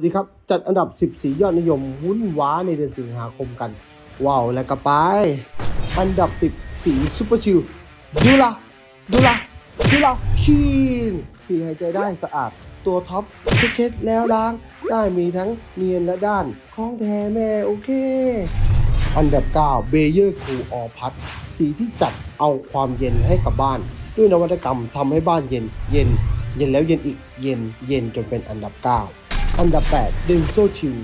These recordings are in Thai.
วัสดีครับ จัดอันดับ 14 ยอดนิยมวุ่นว้าในเดือนสิงหาคมกัน ว้าวแล้วก็ไปอันดับ 10 สีซูเปอร์ชิลดูละดูละดูละคีนสีหายใจได้สะอาด ตัวท็อปเช็ดแล้วล้าง ได้มีทั้งเนียนและด้านคล้องแท้แม่โอเค อันดับ 9 เบเยอร์คูออพัดสีที่จัดเอาความเย็นให้กับบ้าน ด้วยนวัตกรรมทำให้บ้านเย็น เย็น เย็นแล้วเย็นอีก เย็น เย็นจนเป็นอันดับ 9 อันดับ 8 ดึงโซ่ชิล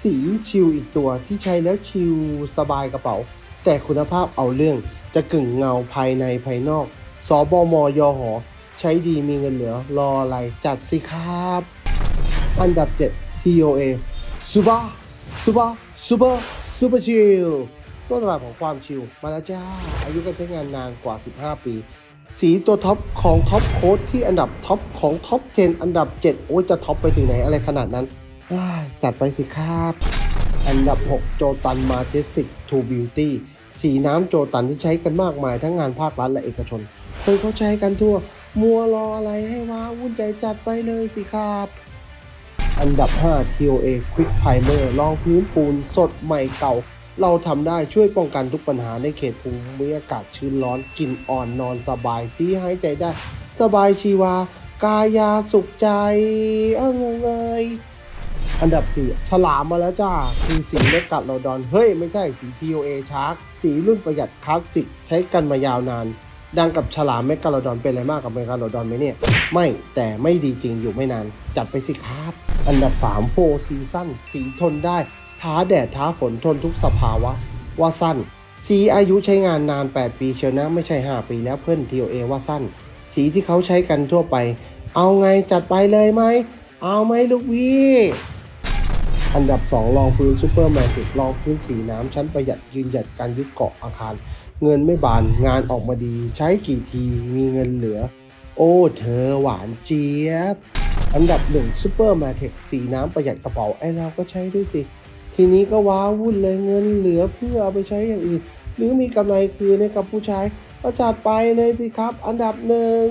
สีชิลอีกตัวที่ใช้แล้วชิลสบายกระเป๋า แต่คุณภาพเอาเรื่องจะกึ่งเงาภายในภายนอกสบมยหอ ใช้ดีมีเงินเหลือรออะไรจัดสิครับ อันดับ 7 TOA ซูเปอร์ซูเปอร์ซูเปอร์ซูเปอร์ชิลต้นตำรับของความชิลมาแล้วจ้า อายุการใช้งานนานกว่า 15 ปี สีตัวท็อปของท็อปโค้ดที่อันดับท็อปของท็อป10 อันดับ 7 โอ้ยจะท็อปไปถึงไหนอะไรขนาดนั้นอ้ายจัดไปสิครับ อันดับ 6 โจตันมาเจสติกทูบิวตี้สีน้ำโจตันที่ใช้กันมากมายทั้งงานภาครัฐและเอกชนคนเขาใช้กันทั่ว มัวรออะไรให้ว้าวุ่นใจจัดไปเลยสิครับ อันดับ 5 TOA Quick Primer รองพื้นปูนสดใหม่เก่า เราทำได้ช่วยป้องกันทุกปัญหาในเขตภูมิอากาศชื้นร้อนกลิ่นอ่อนนอนสบายซีหายใจได้ สบายชีวา กายาสุขใจ เออเงยเงยอันดับ4ฉลามมาแล้วจ้าคือสีเล็กกัดโลดอน เฮ้ย ไม่ใช่สี TOA Shark สีรุ่นประหยัดคลาสสิก ใช้กันมายาวนาน ดังกับฉลามแมกกาโลดอนเป็นอะไรมากกับแมกกาโลดอนไหมเนี่ย ไม่แต่ไม่ดีจริงอยู่ไม่นาน จัดไปสิครับ อันดับ3โฟซีซั่นสีทนได้ ท้าแดดท้าฝนทนทุกสภาวะ ว่าสั้น สีอายุใช้งานนาน 8 ปีเชียวนะไม่ใช่ 5 ปีแล้วเพื่อน TOA ว่าสั้น สีที่เขาใช้กันทั่วไป เอาไงจัดไปเลยไหม เอาไหมลูกพี่อันดับ 2 รองพื้นซูเปอร์แมติกรองพื้นสีน้ำชั้นประหยัดยืนหยัดการยึดเกาะอาคาร เงินไม่บานงานออกมาดี ใช้กี่ทีมีเงินเหลือ โอ้เธอหวานเจี๊ยบ อันดับหนึ่งซูเปอร์มาเทคสีน้ำประหยัดกระเป๋าไอ้เราก็ใช้ด้วยสิ ทีนี้ก็ว้าวุ่นเลยเงินเหลือเพื่อเอาไปใช้อย่างอื่น หรือมีกำไรคืนให้กับผู้ชายก็จัดไปเลยสิครับ อันดับหนึ่ง